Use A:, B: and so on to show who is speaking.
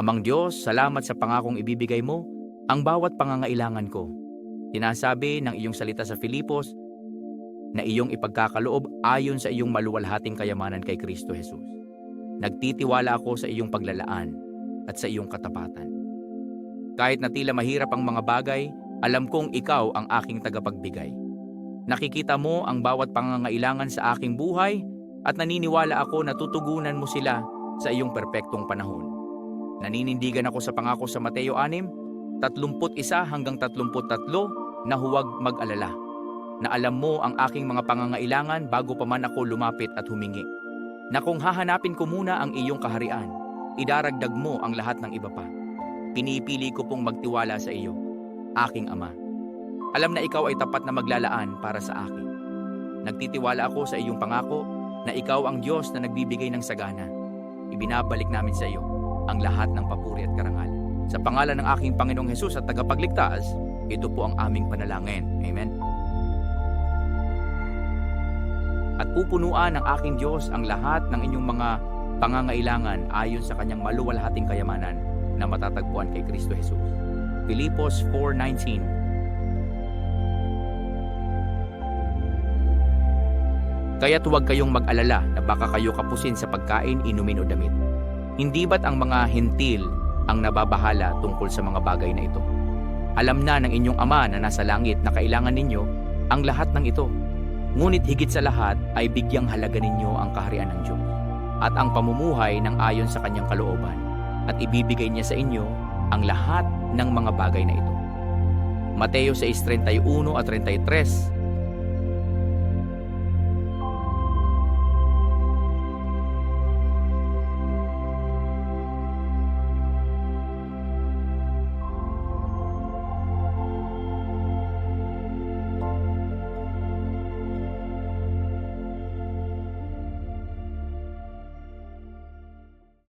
A: Amang Diyos, salamat sa pangakong ibibigay mo ang bawat pangangailangan ko. Sinasabi ng iyong salita sa Filipos na iyong ipagkakaloob ayon sa iyong maluwalhating kayamanan kay Kristo Jesus. Nagtitiwala ako sa iyong paglalaan at sa iyong katapatan. Kahit na tila mahirap ang mga bagay, alam kong ikaw ang aking tagapagbigay. Nakikita mo ang bawat pangangailangan sa aking buhay at naniniwala ako na tutugunan mo sila sa iyong perpektong panahon. Naninindigan ako sa pangako sa Mateo 6, 31 hanggang 33 na huwag mag-alala. Na alam mo ang aking mga pangangailangan bago pa man ako lumapit at humingi. Na kung hahanapin ko muna ang iyong kaharian, idaragdag mo ang lahat ng iba pa. Pinipili ko pong magtiwala sa iyo, aking Ama. Alam na ikaw ay tapat na maglalaan para sa akin. Nagtitiwala ako sa iyong pangako na ikaw ang Diyos na nagbibigay ng sagana. Ibinabalik namin sa iyo ang lahat ng papuri at karangalan. Sa pangalan ng aking Panginoong Hesus at tagapagligtas, ito po ang aming panalangin. Amen. At pupunuan ng aking Diyos ang lahat ng inyong mga pangangailangan ayon sa kanyang maluwalhating kayamanan na matatagpuan kay Kristo Jesus. Filipos 4.19 Kaya't huwag kayong mag-alala na baka kayo kapusin sa pagkain, inumin o damit. Hindi ba't ang mga hentil ang nababahala tungkol sa mga bagay na ito? Alam na ng inyong ama na nasa langit na kailangan ninyo ang lahat ng ito. Ngunit higit sa lahat ay bigyang halaga ninyo ang kaharian ng Diyos at ang pamumuhay ng ayon sa kanyang kalooban at ibibigay niya sa inyo ang lahat ng mga bagay na ito. Mateo 6.31 at 33